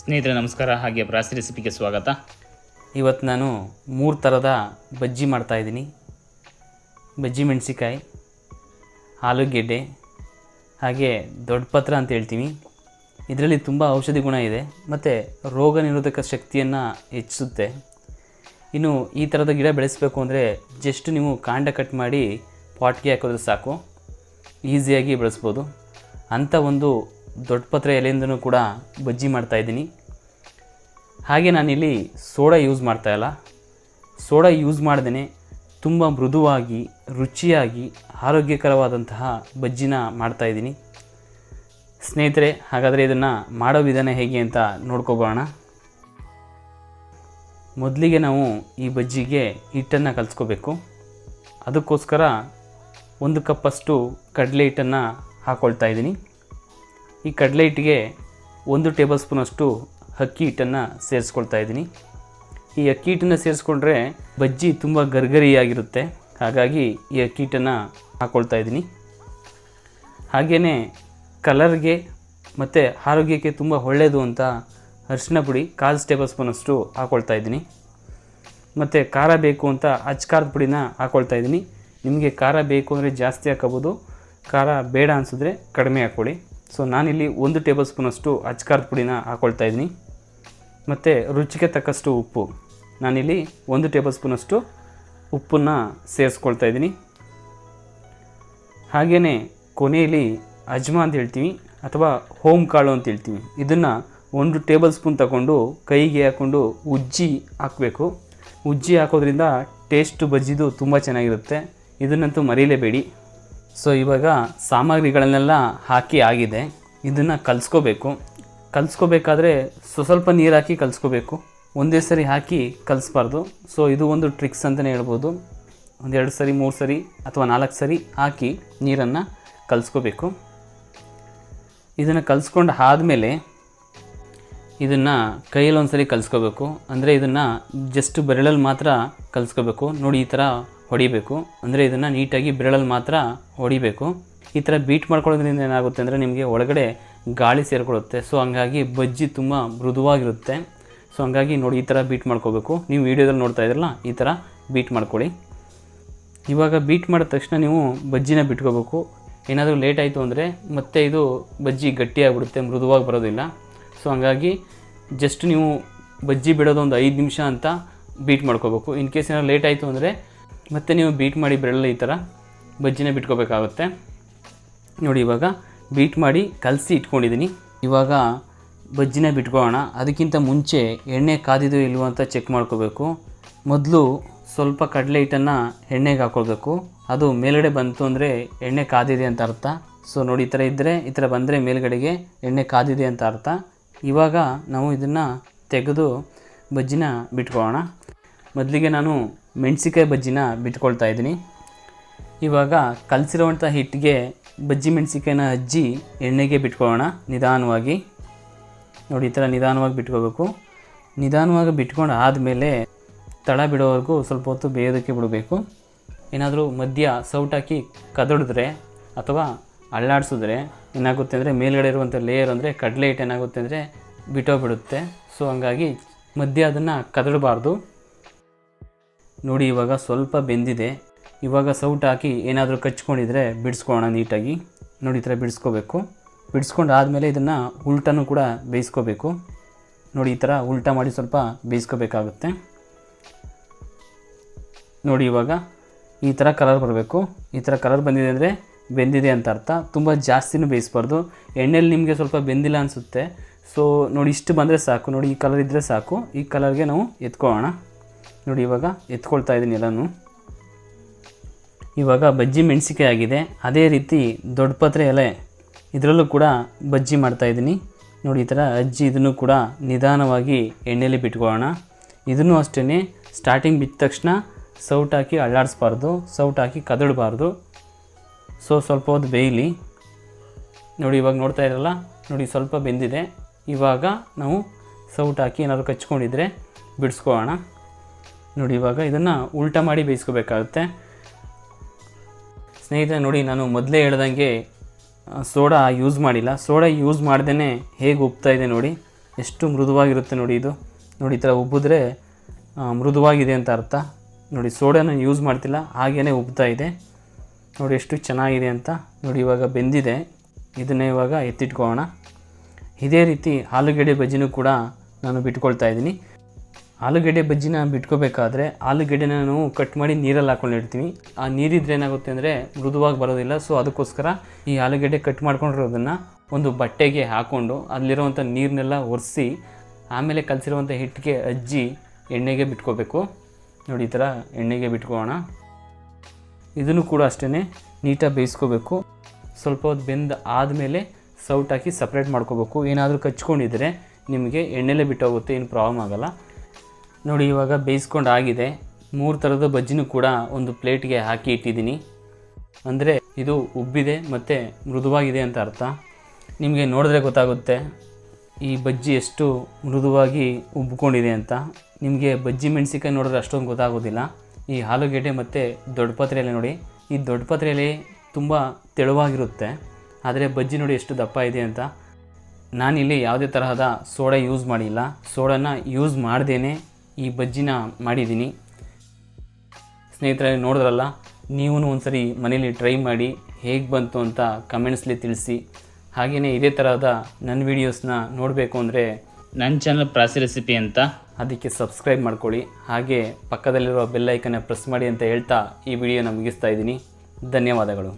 ಸ್ನೇಹಿತರೆ, ನಮಸ್ಕಾರ. ಹಾಗೆ ಬ್ರಾಸ್ ರೆಸಿಪಿಗೆ ಸ್ವಾಗತ. ಇವತ್ತು ನಾನು ಮೂರು ಥರದ ಬಜ್ಜಿ ಮಾಡ್ತಾಯಿದ್ದೀನಿ ಬಜ್ಜಿ ಮೆಣಸಿಕಾಯಿ ಆಲೂಗೆಡ್ಡೆ, ಹಾಗೆ ದೊಡ್ಡ ಪತ್ರ ಅಂತ ಹೇಳ್ತೀನಿ. ಇದರಲ್ಲಿ ತುಂಬ ಔಷಧಿ ಗುಣ ಇದೆ, ಮತ್ತು ರೋಗ ನಿರೋಧಕ ಶಕ್ತಿಯನ್ನು ಹೆಚ್ಚಿಸುತ್ತೆ. ಇನ್ನು ಈ ಥರದ ಗಿಡ ಬೆಳೆಸಬೇಕು ಅಂದರೆ ಜಸ್ಟ್ ನೀವು ಕಾಂಡ ಕಟ್ ಮಾಡಿ ಪಾಟ್ಗೆ ಹಾಕಿದ್ರೆ ಸಾಕು. ಈಸಿಯಾಗಿ ಬೆಳೆಸ್ಬೋದು. ಅಂಥ ಒಂದು ದೊಡ್ಡ ಪತ್ರೆ ಎಲೆಯಿಂದನೂ ಕೂಡ ಬಜ್ಜಿ ಮಾಡ್ತಾಯಿದ್ದೀನಿ ಹಾಗೆ ನಾನಿಲ್ಲಿ ಸೋಡಾ ಯೂಸ್ ಮಾಡ್ತಾಯಿಲ್ಲ ಸೋಡಾ ಯೂಸ್ ಮಾಡ್ದೇ ತುಂಬ ಮೃದುವಾಗಿ, ರುಚಿಯಾಗಿ, ಆರೋಗ್ಯಕರವಾದಂತಹ ಬಜ್ಜಿನ ಮಾಡ್ತಾಯಿದ್ದೀನಿ ಸ್ನೇಹಿತರೆ, ಹಾಗಾದರೆ ಇದನ್ನು ಮಾಡೋ ವಿಧಾನ ಹೇಗೆ ಅಂತ ನೋಡ್ಕೊಬೋಣ. ಮೊದಲಿಗೆ ನಾವು ಈ ಬಜ್ಜಿಗೆ ಹಿಟ್ಟನ್ನು ಕಲಿಸ್ಕೋಬೇಕು. ಅದಕ್ಕೋಸ್ಕರ ಒಂದು ಕಪ್ಪಷ್ಟು ಕಡಲೆ ಹಿಟ್ಟನ್ನು ಹಾಕ್ಕೊಳ್ತಾ ಇದ್ದೀನಿ. ಈ ಕಡಲೆ ಹಿಟ್ಟಿಗೆ ಒಂದು ಟೇಬಲ್ ಸ್ಪೂನಷ್ಟು ಅಕ್ಕಿ ಹಿಟ್ಟನ್ನು ಸೇರಿಸ್ಕೊಳ್ತಾ ಇದ್ದೀನಿ. ಈ ಅಕ್ಕಿ ಹಿಟ್ಟನ್ನು ಸೇರಿಸ್ಕೊಂಡ್ರೆ ಬಜ್ಜಿ ತುಂಬ ಗರ್ಗರಿಯಾಗಿರುತ್ತೆ. ಹಾಗಾಗಿ ಈ ಅಕ್ಕಿ ಹಿಟ್ಟನ್ನು ಹಾಕ್ಕೊಳ್ತಾ ಇದ್ದೀನಿ. ಹಾಗೆಯೇ ಕಲರ್ಗೆ ಮತ್ತು ಆರೋಗ್ಯಕ್ಕೆ ತುಂಬ ಒಳ್ಳೆಯದು ಅಂತ ಅರಿಶಿನ ಪುಡಿ ಕಾಲು ಟೇಬಲ್ ಸ್ಪೂನಷ್ಟು ಹಾಕ್ಕೊಳ್ತಾ ಇದ್ದೀನಿ. ಮತ್ತು ಖಾರ ಬೇಕು ಅಂತ ಅಚ್ಚ ಖಾರದ ಪುಡಿನ ಹಾಕ್ಕೊಳ್ತಾ ಇದ್ದೀನಿ. ನಿಮಗೆ ಖಾರ ಬೇಕು ಅಂದರೆ ಜಾಸ್ತಿ ಹಾಕೋಬೋದು ಖಾರ ಬೇಡ ಅನಿಸಿದ್ರೆ ಕಡಿಮೆ ಹಾಕ್ಕೊಳ್ಳಿ. ಸೊ ನಾನಿಲ್ಲಿ ಒಂದು ಟೇಬಲ್ ಸ್ಪೂನಷ್ಟು ಅಚ್ಚ ಖಾರದ ಪುಡಿನ ಹಾಕ್ಕೊಳ್ತಾ ಇದ್ದೀನಿ. ಮತ್ತು ರುಚಿಗೆ ತಕ್ಕಷ್ಟು ಉಪ್ಪು. ನಾನಿಲ್ಲಿ ಒಂದು ಟೇಬಲ್ ಸ್ಪೂನಷ್ಟು ಉಪ್ಪನ್ನು ಸೇರಿಸ್ಕೊಳ್ತಾ ಇದ್ದೀನಿ. ಹಾಗೆಯೇ ಕೊನೆಯಲ್ಲಿ ಅಜ್ಮಾ ಅಂತ ಹೇಳ್ತೀವಿ, ಅಥವಾ ಹೋಮ್ ಕಾಳು ಅಂತ ಹೇಳ್ತೀವಿ. ಇದನ್ನು ಒಂದು ಟೇಬಲ್ ಸ್ಪೂನ್ ತಗೊಂಡು ಕೈಗೆ ಹಾಕ್ಕೊಂಡು ಉಜ್ಜಿ ಹಾಕಬೇಕು. ಉಜ್ಜಿ ಹಾಕೋದ್ರಿಂದ ಟೇಸ್ಟು ಬಜ್ಜಿದು ತುಂಬ ಚೆನ್ನಾಗಿರುತ್ತೆ. ಇದನ್ನಂತೂ ಮರೀಲೇಬೇಡಿ. ಸೊ ಇವಾಗ ಸಾಮಗ್ರಿಗಳನ್ನೆಲ್ಲ ಹಾಕಿ ಆಗಿದೆ. ಇದನ್ನು ಕಲಿಸ್ಕೋಬೇಕು. ಕಲಿಸ್ಕೋಬೇಕಾದ್ರೆ ಸ್ವಸ್ವಲ್ಪ ನೀರು ಹಾಕಿ ಕಲಿಸ್ಕೋಬೇಕು. ಒಂದೇ ಸರಿ ಹಾಕಿ ಕಲಿಸ್ಬಾರ್ದು. ಸೊ ಇದು ಒಂದು ಟ್ರಿಕ್ಸ್ ಅಂತಲೇ ಹೇಳ್ಬೋದು. ಒಂದೆರಡು ಸರಿ, ಮೂರು ಸರಿ ಅಥವಾ ನಾಲ್ಕು ಸರಿ ಹಾಕಿ ನೀರನ್ನು ಕಲಿಸ್ಕೋಬೇಕು. ಇದನ್ನು ಕಲಿಸ್ಕೊಂಡು ಆದಮೇಲೆ ಇದನ್ನು ಕೈಯಲ್ಲಿ ಒಂದ್ಸರಿ ಕಲಿಸ್ಕೋಬೇಕು. ಅಂದರೆ ಇದನ್ನು ಜಸ್ಟ್ ಬೆರಳಲ್ಲಿ ಮಾತ್ರ ಕಲಿಸ್ಕೋಬೇಕು. ನೋಡಿ, ಈ ಥರ ಹೊಡಿಬೇಕು. ಅಂದರೆ ಇದನ್ನು ನೀಟಾಗಿ ಬೆರಳಲ್ಲಿ ಮಾತ್ರ ಹೊಡಿಬೇಕು. ಈ ಥರ ಬೀಟ್ ಮಾಡ್ಕೊಳ್ಳೋದ್ರಿಂದ ಏನಾಗುತ್ತೆ ಅಂದರೆ ನಿಮಗೆ ಒಳಗಡೆ ಗಾಳಿ ಸೇರಿಕೊಳ್ಳುತ್ತೆ. ಸೊ ಹಂಗಾಗಿ ಬಜ್ಜಿ ತುಂಬ ಮೃದುವಾಗಿರುತ್ತೆ. ಸೊ ಹಂಗಾಗಿ ನೋಡಿ ಈ ಥರ ಬೀಟ್ ಮಾಡ್ಕೋಬೇಕು. ನೀವು ವೀಡಿಯೋದಲ್ಲಿ ನೋಡ್ತಾ ಇದ್ರಲ್ಲ, ಈ ಥರ ಬೀಟ್ ಮಾಡ್ಕೊಳ್ಳಿ. ಇವಾಗ ಬೀಟ್ ಮಾಡಿದ ತಕ್ಷಣ ನೀವು ಬಜ್ಜಿನ ಬಿಟ್ಕೋಬೇಕು. ಏನಾದರೂ ಲೇಟ್ ಆಯಿತು ಅಂದರೆ ಮತ್ತೆ ಇದು ಬಜ್ಜಿ ಗಟ್ಟಿಯಾಗಿಬಿಡುತ್ತೆ, ಮೃದುವಾಗಿ ಬರೋದಿಲ್ಲ. ಸೊ ಹಂಗಾಗಿ ಜಸ್ಟ್ ನೀವು ಬಜ್ಜಿ ಬಿಡೋದು ಒಂದು ಐದು ನಿಮಿಷ ಅಂತ ಬೀಟ್ ಮಾಡ್ಕೋಬೇಕು. ಇನ್ ಕೇಸ್ ಏನಾದ್ರು ಲೇಟ್ ಆಯಿತು ಅಂದರೆ ಮತ್ತೆ ನೀವು ಬೀಟ್ ಮಾಡಿ ಬೆರಳಲ್ಲಿ ಈ ಥರ ಬಜ್ಜಿನ ಬಿಟ್ಕೋಬೇಕಾಗುತ್ತೆ. ನೋಡಿ ಇವಾಗ ಬೀಟ್ ಮಾಡಿ ಕಲಸಿ ಇಟ್ಕೊಂಡಿದ್ದೀನಿ. ಇವಾಗ ಬಜ್ಜಿನ ಬಿಟ್ಕೊಳ್ಳೋಣ. ಅದಕ್ಕಿಂತ ಮುಂಚೆ ಎಣ್ಣೆ ಕಾದಿದೋ ಇಲ್ವೋ ಅಂತ ಚೆಕ್ ಮಾಡ್ಕೋಬೇಕು. ಮೊದಲು ಸ್ವಲ್ಪ ಕಡಲೆ ಹಿಟ್ಟನ್ನು ಎಣ್ಣೆಗೆ ಹಾಕ್ಕೊಳ್ಬೇಕು ಅದು ಮೇಲ್ಗಡೆ ಬಂತು ಅಂದರೆ ಎಣ್ಣೆ ಕಾದಿದೆ ಅಂತ ಅರ್ಥ. ಸೊ ನೋಡಿ ಈ ಥರ ಇದ್ದರೆ ಈ ಥರ ಬಂದರೆ ಮೇಲ್ಗಡೆಗೆ ಎಣ್ಣೆ ಕಾದಿದೆ ಅಂತ ಅರ್ಥ. ಇವಾಗ ನಾವು ಇದನ್ನು ತೆಗೆದು ಬಜ್ಜಿನ ಬಿಟ್ಕೊಳ್ಳೋಣ. ಮೊದಲಿಗೆ ನಾನು ಮೆಣಸಿಕಾಯಿ ಬಜ್ಜಿನ ಬಿಟ್ಕೊಳ್ತಾ ಇದ್ದೀನಿ. ಇವಾಗ ಕಲಸಿರುವಂಥ ಹಿಟ್ಟಿಗೆ ಬಜ್ಜಿ ಮೆಣಸಿಕಾಯಿನ ಅಜ್ಜಿ ಎಣ್ಣೆಗೆ ಬಿಟ್ಕೊಳ್ಳೋಣ ನಿಧಾನವಾಗಿ. ನೋಡಿ, ಈ ಥರ ನಿಧಾನವಾಗಿ ಬಿಟ್ಕೋಬೇಕು ನಿಧಾನವಾಗಿ ಬಿಟ್ಕೊಂಡು ಆದಮೇಲೆ ತಳ ಬಿಡೋವರೆಗೂ ಸ್ವಲ್ಪ ಹೊತ್ತು ಬೇಯೋದಕ್ಕೆ ಬಿಡಬೇಕು. ಏನಾದರೂ ಮಧ್ಯ ಸೌಟಾಕಿ ಕದಡಿದ್ರೆ ಅಥವಾ ಅಳ್ಳಾಡಿಸಿದ್ರೆ ಏನಾಗುತ್ತೆ ಅಂದರೆ ಮೇಲ್ಗಡೆ ಇರುವಂಥ ಲೇಯರ್ ಅಂದರೆ ಕಡಲೆ ಹಿಟ್ಟು ಏನಾಗುತ್ತೆ ಅಂದರೆ ಬಿಟ್ಟೋಗ್ಬಿಡುತ್ತೆ. ಸೊ ಹಂಗಾಗಿ ಮಧ್ಯ ಅದನ್ನು ಕದಡಬಾರ್ದು. ನೋಡಿ, ಇವಾಗ ಸ್ವಲ್ಪ ಬೆಂದಿದೆ. ಇವಾಗ ಸೌಟ್ ಹಾಕಿ ಏನಾದರೂ ಕಚ್ಕೊಂಡಿದ್ರೆ ಬಿಡಿಸ್ಕೊಳ್ಳೋಣ ನೀಟಾಗಿ. ನೋಡಿ, ಈ ಥರ ಬಿಡಿಸ್ಕೋಬೇಕು. ಬಿಡಿಸ್ಕೊಂಡು ಆದಮೇಲೆ ಇದನ್ನು ಉಲ್ಟನೂ ಕೂಡ ಬೇಯಿಸ್ಕೋಬೇಕು. ನೋಡಿ, ಈ ಥರ ಉಲ್ಟಾ ಮಾಡಿ ಸ್ವಲ್ಪ ಬೇಯಿಸ್ಕೋಬೇಕಾಗುತ್ತೆ. ನೋಡಿ, ಇವಾಗ ಈ ಥರ ಕಲರ್ ಬರಬೇಕು. ಈ ಥರ ಕಲರ್ ಬಂದಿದೆ ಅಂದರೆ ಬೆಂದಿದೆ ಅಂತ ಅರ್ಥ. ತುಂಬ ಜಾಸ್ತಿನೂ ಬೇಯಿಸ್ಬಾರ್ದು. ಎಣ್ಣೆಲಿ ನಿಮಗೆ ಸ್ವಲ್ಪ ಬೆಂದಿಲ್ಲ ಅನಿಸುತ್ತೆ. ಸೊ ನೋಡಿ, ಇಷ್ಟು ಬಂದರೆ ಸಾಕು. ನೋಡಿ, ಈ ಕಲರ್ ಇದ್ದರೆ ಸಾಕು. ಈ ಕಲರ್ಗೆ ನಾವು ಎತ್ಕೊಳ್ಳೋಣ. ನೋಡಿ, ಇವಾಗ ಎತ್ಕೊಳ್ತಾ ಇದ್ದೀನಿ ಎಲ್ಲನೂ. ಇವಾಗ ಬಜ್ಜಿ ಮೆಣಸಿಕಾಯಿ ಆಗಿದೆ. ಅದೇ ರೀತಿ ದೊಡ್ಡ ಪತ್ರೆ ಎಲೆ, ಇದರಲ್ಲೂ ಕೂಡ ಬಜ್ಜಿ ಮಾಡ್ತಾಯಿದ್ದೀನಿ ನೋಡಿ, ಈ ಥರ ಅಜ್ಜಿ ಇದನ್ನು ಕೂಡ ನಿಧಾನವಾಗಿ ಎಣ್ಣೆಲಿ ಬಿಟ್ಕೊಳ್ಳೋಣ. ಇದನ್ನು ಅಷ್ಟೇ ಸ್ಟಾರ್ಟಿಂಗ್ ಬಿದ್ದ ತಕ್ಷಣ ಸೌಟ್ ಹಾಕಿ ಅಳ್ಳಾಡಿಸ್ಬಾರ್ದು, ಸೌಟ್ ಹಾಕಿ ಕದಡಬಾರ್ದು. ಸೊ ಸ್ವಲ್ಪ ಹೊತ್ತು ಬೇಯಲಿ. ನೋಡಿ, ಇವಾಗ ನೋಡ್ತಾ ಇರಲ್ಲ? ನೋಡಿ, ಸ್ವಲ್ಪ ಬೆಂದಿದೆ. ಇವಾಗ ನಾವು ಸೌಟ್ ಹಾಕಿ ಏನಾದರೂ ಕಚ್ಕೊಂಡಿದ್ರೆ ಬಿಡಿಸ್ಕೊಳ್ಳೋಣ. ನೋಡಿ, ಇವಾಗ ಇದನ್ನು ಉಲ್ಟಾ ಮಾಡಿ ಬೇಯಿಸ್ಕೋಬೇಕಾಗುತ್ತೆ. ಸ್ನೇಹಿತರೆ, ನೋಡಿ, ನಾನು ಮೊದಲೇ ಹೇಳ್ದಂಗೆ ಸೋಡಾ ಯೂಸ್ ಮಾಡಿಲ್ಲ. ಸೋಡಾ ಯೂಸ್ ಮಾಡ್ದೇ ಹೇಗೆ ಉಬ್ತಾ ಇದೆ ನೋಡಿ. ಎಷ್ಟು ಮೃದುವಾಗಿರುತ್ತೆ ನೋಡಿ ಇದು. ನೋಡಿ, ಈ ಥರ ಉಬ್ಬಿದ್ರೆ ಮೃದುವಾಗಿದೆ ಅಂತ ಅರ್ಥ. ನೋಡಿ, ಸೋಡಾನ ಯೂಸ್ ಮಾಡ್ತಿಲ್ಲ ಹಾಗೇ ಉಬ್ತಾ ಇದೆ. ನೋಡಿ, ಎಷ್ಟು ಚೆನ್ನಾಗಿದೆ ಅಂತ. ನೋಡಿ, ಇವಾಗ ಬೆಂದಿದೆ. ಇದನ್ನೇ ಇವಾಗ ಎತ್ತಿಟ್ಕೊಳ್ಳೋಣ. ಇದೇ ರೀತಿ ಆಲೂಗೆಡ್ಡೆ ಬಜ್ಜಿನೂ ಕೂಡ ನಾನು ಬಿಟ್ಕೊಳ್ತಾ ಇದ್ದೀನಿ. ಆಲೂಗೆಡ್ಡೆ ಬಜ್ಜಿನ ಬಿಟ್ಕೋಬೇಕಾದ್ರೆ ಆಲೂಗೆಡ್ಡೆನ ನಾವು ಕಟ್ ಮಾಡಿ ನೀರಲ್ಲಿ ಹಾಕೊಂಡಿರ್ತೀವಿ ಆ ನೀರಿದ್ರೆ ಏನಾಗುತ್ತೆ ಅಂದರೆ ಮೃದುವಾಗಿ ಬರೋದಿಲ್ಲ ಸೊ ಅದಕ್ಕೋಸ್ಕರ ಈ ಆಲೂಗೆಡ್ಡೆ ಕಟ್ ಮಾಡ್ಕೊಂಡಿರೋದನ್ನು ಒಂದು ಬಟ್ಟೆಗೆ ಹಾಕ್ಕೊಂಡು ಅಲ್ಲಿರುವಂಥ ನೀರನ್ನೆಲ್ಲ ಒರೆಸಿ, ಆಮೇಲೆ ಕಲಸಿರುವಂಥ ಹಿಟ್ಟಿಗೆ ಅಜ್ಜಿ ಎಣ್ಣೆಗೆ ಬಿಟ್ಕೋಬೇಕು. ನೋಡಿ, ಈ ಥರ ಎಣ್ಣೆಗೆ ಬಿಟ್ಕೋಣ ಇದನ್ನು ಕೂಡ ಅಷ್ಟೇ ನೀಟಾಗಿ ಬೇಯಿಸ್ಕೋಬೇಕು. ಸ್ವಲ್ಪ ಹೊತ್ತು ಬೆಂದ ಆದಮೇಲೆ ಸೌಟ್ ಹಾಕಿ ಸಪ್ರೇಟ್ ಮಾಡ್ಕೋಬೇಕು. ಏನಾದರೂ ಕಚ್ಕೊಂಡಿದ್ರೆ ನಿಮಗೆ ಎಣ್ಣೆಲೇ ಬಿಟ್ಟೋಗುತ್ತೆ, ಏನು ಪ್ರಾಬ್ಲಮ್ ಆಗಲ್ಲ. ನೋಡಿ, ಇವಾಗ ಬೇಯಿಸ್ಕೊಂಡು ಆಗಿದೆ ಮೂರು ಥರದ ಬಜ್ಜಿನೂ ಕೂಡ ಒಂದು ಪ್ಲೇಟ್ಗೆ ಹಾಕಿ ಇಟ್ಟಿದ್ದೀನಿ. ಅಂದರೆ ಇದು ಉಬ್ಬಿದೆ ಮತ್ತು ಮೃದುವಾಗಿದೆ ಅಂತ ಅರ್ಥ. ನಿಮಗೆ ನೋಡಿದ್ರೆ ಗೊತ್ತಾಗುತ್ತೆ ಈ ಬಜ್ಜಿ ಎಷ್ಟು ಮೃದುವಾಗಿ ಉಬ್ಬಿಕೊಂಡಿದೆ ಅಂತ. ನಿಮಗೆ ಬಜ್ಜಿ ಮೆಣಸಿನ್ಕಾಯಿ ನೋಡಿದ್ರೆ ಅಷ್ಟೊಂದು ಗೊತ್ತಾಗೋದಿಲ್ಲ. ಈ ಆಲೂಗೆಡ್ಡೆ ಮತ್ತು ದೊಡ್ಡ ಪತ್ರೆಯಲ್ಲಿ ನೋಡಿ, ಈ ದೊಡ್ಡ ಪತ್ರೆಯಲ್ಲಿ ತುಂಬ ತೆಳುವಾಗಿರುತ್ತೆ. ಆದರೆ ಬಜ್ಜಿ ನೋಡಿ ಎಷ್ಟು ದಪ್ಪ ಇದೆ ಅಂತ. ನಾನಿಲ್ಲಿ ಯಾವುದೇ ತರಹದ ಸೋಡಾ ಯೂಸ್ ಮಾಡಿಲ್ಲ. ಸೋಡಾನ ಯೂಸ್ ಮಾಡ್ದೇ ಈ ಬಜ್ಜಿನ ಮಾಡಿದ್ದೀನಿ. ಸ್ನೇಹಿತರೆ ನೋಡಿದ್ರಲ್ಲ? ನೀವು ಒಂದ್ಸರಿ ಮನೇಲಿ ಟ್ರೈ ಮಾಡಿ ಹೇಗೆ ಬಂತು ಅಂತ ಕಮೆಂಟ್ಸ್ಲಿ ತಿಳಿಸಿ. ಹಾಗೆಯೇ ಇದೇ ಥರದ ನನ್ನ ವೀಡಿಯೋಸ್ನ ನೋಡಬೇಕು ಅಂದರೆ ನನ್ನ ಚಾನಲ್ ಪ್ರಾಸಿ ರೆಸಿಪಿ ಅಂತ. ಅದಕ್ಕೆ ಸಬ್ಸ್ಕ್ರೈಬ್ ಮಾಡ್ಕೊಳ್ಳಿ. ಹಾಗೆ ಪಕ್ಕದಲ್ಲಿರುವ ಬೆಲ್ ಐಕನ್ನ ಪ್ರೆಸ್ ಮಾಡಿ ಅಂತ ಹೇಳ್ತಾ ಈ ವಿಡಿಯೋನ ಮುಗಿಸ್ತಾ ಇದ್ದೀನಿ. ಧನ್ಯವಾದಗಳು.